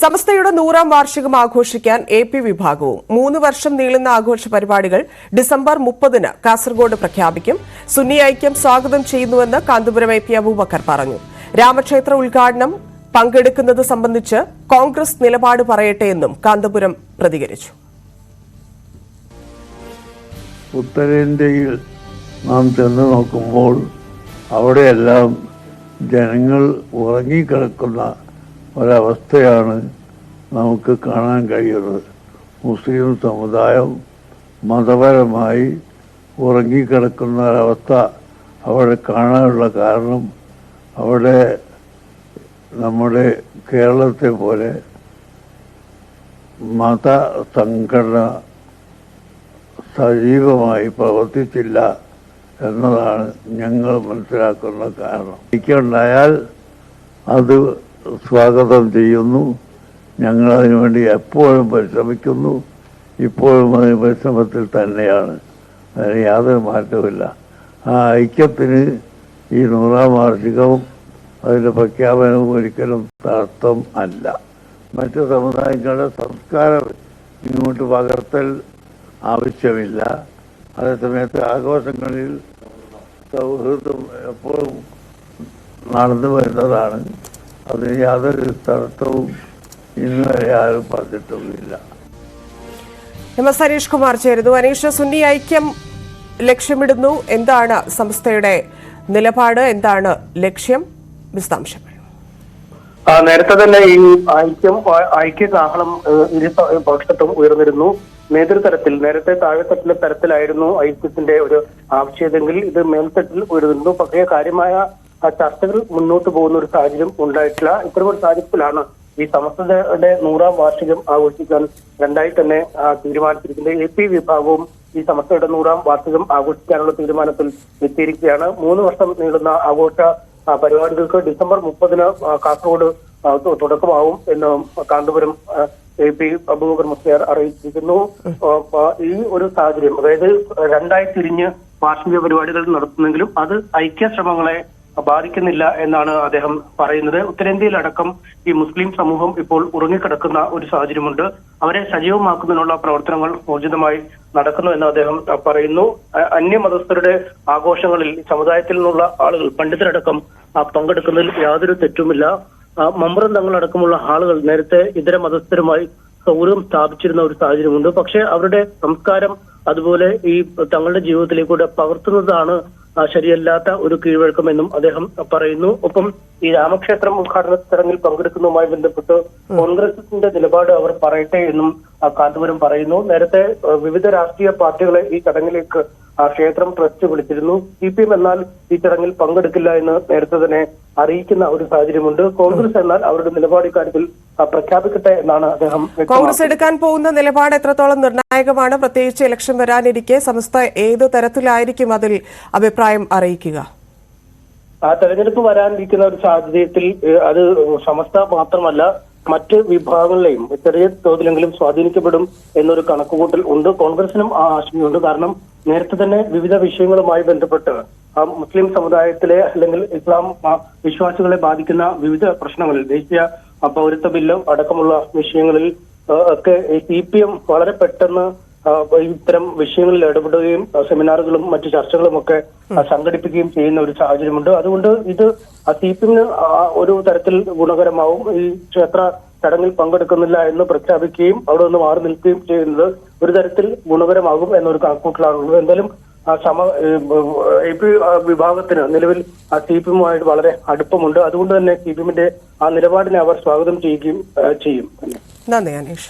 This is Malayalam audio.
സമസ്തയുടെ നൂറാം വാർഷികം ആഘോഷിക്കാൻ എ പി വിഭാഗവും മൂന്ന് വർഷം നീളുന്ന ആഘോഷ പരിപാടികൾ ഡിസംബർ മുപ്പതിന് കാസർഗോഡ് പ്രഖ്യാപിക്കും. സുന്നി ഐക്യം സ്വാഗതം ചെയ്യുന്നുവെന്ന് കാന്തപുരം എ പി അബൂബക്കർ പറഞ്ഞു. രാമക്ഷേത്ര ഉദ്ഘാടനം പങ്കെടുക്കുന്നത് സംബന്ധിച്ച് കോൺഗ്രസ് നിലപാട് പറയട്ടെ എന്നും കാന്തപുരം പ്രതികരിച്ചു. ഉത്തരേന്ത്യയിൽ നാം ചെന്ന് നോക്കുമ്പോൾ അവിടെയെല്ലാം ജനങ്ങൾ ഉറങ്ങിക്കിടക്കുന്ന ഒരവസ്ഥയാണ് നമുക്ക് കാണാൻ കഴിയുന്നത്. മുസ്ലിം സമുദായം മതപരമായി ഉറങ്ങിക്കിടക്കുന്ന ഒരവസ്ഥ അവിടെ കാണാനുള്ള കാരണം അവിടെ നമ്മുടെ കേരളത്തെ പോലെ മത സംഘടന സജീവമായി പ്രവർത്തിച്ചില്ല എന്നതാണ് ഞങ്ങൾ മനസ്സിലാക്കുന്ന കാരണം. എനിക്കുണ്ടായാൽ അത് സ്വാഗതം ചെയ്യുന്നു. ഞങ്ങൾ അതിനുവേണ്ടി എപ്പോഴും പരിശ്രമിക്കുന്നു. ഇപ്പോഴും അതിന് പരിശ്രമത്തിൽ തന്നെയാണ്. അതിന് യാതൊരു മാറ്റവുമില്ല. ആ ഐക്യത്തിന് ഈ നൂറാം വാർഷികവും അതിന്റെ പ്രഖ്യാപനവും ഒരിക്കലും തടസ്സം അല്ല. മറ്റ് സമുദായങ്ങളുടെ സംസ്കാരം ഇങ്ങോട്ട് പകർത്തൽ ആവശ്യമില്ല. അതേസമയത്ത് ആഘോഷങ്ങളിൽ സൗഹൃദം എപ്പോഴും നടന്നു വരുന്നതാണ് അതിന് യാതൊരു തടസ്സവും ഇന്ന് വരെ ആരും പറഞ്ഞിട്ടുമില്ല എം എസ് ഹരീഷ് കുമാർ ചേരുന്നു. അനീഷ് സുന്നി ഐക്യം ലക്ഷ്യമിടുന്നു. എന്താണ് സംസ്ഥയുടെ നിലപാട്? എന്താണ് ലക്ഷ്യം? വിശദാംശങ്ങൾ. നേരത്തെ തന്നെ ഈ ഐക്യം ഐക്യ കാഹളം ഇരു പക്ഷത്തും ഉയർന്നിരുന്നു. നേതൃതലത്തിൽ നേരത്തെ താഴെത്തട്ടിലെ തരത്തിലായിരുന്നു ഐക്യത്തിന്റെ ഒരു ആവശ്യമെങ്കിൽ ഇത് മേൽത്തട്ടിൽ ഉയർന്നിരുന്നു. പക്ഷേ കാര്യമായ ആ, ചർച്ചകൾ മുന്നോട്ട് പോകുന്ന ഒരു സാഹചര്യം ഉണ്ടായിട്ടില്ല. ഇത്തരം ഒരു സാഹചര്യത്തിലാണ് ഈ സമസ്തയുടെ നൂറാം വാർഷികം ആഘോഷിക്കാൻ രണ്ടായി തന്നെ തീരുമാനിച്ചിരിക്കുന്നത്. എ പി വിഭാഗവും ഈ സമസ്തയുടെ നൂറാം വാർഷികം ആഘോഷിക്കാനുള്ള തീരുമാനത്തിൽ എത്തിയിരിക്കുകയാണ്. മൂന്ന് വർഷം നീളുന്ന ആഘോഷ പരിപാടികൾക്ക് ഡിസംബർ മുപ്പതിന് കാസർഗോഡ് തുടക്കമാവും എന്ന് കാന്തപുരം എ പി അബൂബക്കർ മുസ്ലിയാർ അറിയിച്ചിരിക്കുന്നു. ഈ ഒരു സാഹചര്യം അതായത് രണ്ടായി തിരിഞ്ഞ് വാർഷിക പരിപാടികൾ നടത്തുന്നെങ്കിലും അത് ഐക്യശ്രമങ്ങളെ ബാധിക്കുന്നില്ല എന്നാണ് അദ്ദേഹം പറയുന്നത്. ഉത്തരേന്ത്യയിലടക്കം ഈ മുസ്ലിം സമൂഹം ഇപ്പോൾ ഉറങ്ങിക്കിടക്കുന്ന ഒരു സാഹചര്യമുണ്ട്. അവരെ സജീവമാക്കുന്നതിനുള്ള പ്രവർത്തനങ്ങൾ ഊർജിതമായി നടക്കുന്നു എന്ന് അദ്ദേഹം പറയുന്നു. അന്യമതസ്ഥരുടെ ആഘോഷങ്ങളിൽ സമുദായത്തിൽ നിന്നുള്ള ആളുകൾ പണ്ഡിതരടക്കം പങ്കെടുക്കുന്നതിൽ യാതൊരു തെറ്റുമില്ല. മമ്പ്രം തങ്ങളടക്കമുള്ള ആളുകൾ നേരത്തെ ഇതര മതസ്ഥരുമായി സൗഹൃദം സ്ഥാപിച്ചിരുന്ന ഒരു സാഹചര്യമുണ്ട്. പക്ഷേ അവരുടെ സംസ്കാരം അതുപോലെ ഈ തങ്ങളുടെ ജീവിതത്തിലേക്കൂടെ പകർത്തുന്നതാണ് ശരിയല്ലാത്ത ഒരു കീഴ്വഴക്കമെന്നും അദ്ദേഹം പറയുന്നു. ഒപ്പം ഈ രാമക്ഷേത്രം ഉദ്ഘാടന ചടങ്ങിൽ പങ്കെടുക്കുന്നതുമായി ബന്ധപ്പെട്ട് കോൺഗ്രസിന്റെ നിലപാട് അവർ പറയട്ടെ എന്നും കാന്തപുരം പറയുന്നു. നേരത്തെ വിവിധ രാഷ്ട്രീയ പാർട്ടികളെ ഈ ചടങ്ങിലേക്ക് ആ ക്ഷേത്രം ട്രസ്റ്റ് വിളിച്ചിരുന്നു. സി പി എം എന്നാൽ ഈ ചടങ്ങിൽ പങ്കെടുക്കില്ല എന്ന് നേരത്തെ തന്നെ അറിയിക്കുന്ന ഒരു സാഹചര്യമുണ്ട്. കോൺഗ്രസ് എന്നാൽ അവരുടെ നിലപാട് ഇക്കാര്യത്തിൽ പ്രഖ്യാപിക്കട്ടെ എന്നാണ് അദ്ദേഹം കോൺഗ്രസ് എടുക്കാൻ പോകുന്ന നിലപാട് എത്രത്തോളം നിർണായകമാണ്? പ്രത്യേകിച്ച് ഇലക്ഷൻ വരാനിരിക്കെ സംസ്ഥ ഏത് തരത്തിലായിരിക്കും അതിൽ അഭിപ്രായം അറിയിക്കുക? ആ തെരഞ്ഞെടുപ്പ് വരാനിരിക്കുന്ന ഒരു സാഹചര്യത്തിൽ അത് സമസ്ത മാത്രമല്ല മറ്റ് വിഭാഗങ്ങളെയും ചെറിയ തോതിലെങ്കിലും സ്വാധീനിക്കപ്പെടും എന്നൊരു കണക്കുകൂട്ടൽ ഉണ്ട്. കോൺഗ്രസിനും ആ ആശങ്കയുണ്ട്. കാരണം നേരത്തെ തന്നെ വിവിധ വിഷയങ്ങളുമായി ബന്ധപ്പെട്ട് ആ മുസ്ലിം സമുദായത്തിലെ അല്ലെങ്കിൽ ഇസ്ലാം വിശ്വാസികളെ ബാധിക്കുന്ന വിവിധ പ്രശ്നങ്ങളിൽ ദേശീയ പൗരത്വ ബില്ല് അടക്കമുള്ള വിഷയങ്ങളിൽ ഒക്കെ സി പി എം വളരെ പെട്ടെന്ന് ഇത്തരം വിഷയങ്ങളിൽ ഇടപെടുകയും സെമിനാറുകളും മറ്റു ചർച്ചകളും ഒക്കെ സംഘടിപ്പിക്കുകയും ചെയ്യുന്ന ഒരു സാഹചര്യമുണ്ട്. അതുകൊണ്ട് ഇത് സി പി എമ്മിന് ഒരു തരത്തിൽ ഗുണകരമാവും. ഈ ക്ഷേത്ര ചടങ്ങിൽ പങ്കെടുക്കുന്നില്ല എന്ന് പ്രഖ്യാപിക്കുകയും അവിടെ നിന്ന് മാറി നിൽക്കുകയും ചെയ്യുന്നത് ഒരു തരത്തിൽ ഗുണകരമാകും എന്നൊരു കണക്കൂട്ടലാണുള്ളത് എന്തായാലും ആ സമ എ പി വിഭാഗത്തിന് നിലവിൽ സി പി എമ്മുമായിട്ട് വളരെ അടുപ്പമുണ്ട്. അതുകൊണ്ട് തന്നെ സി പി എമ്മിന്റെ ആ നിലപാടിനെ അവർ സ്വാഗതം ചെയ്യുകയും ചെയ്യും. നന്ദി അനീഷ്.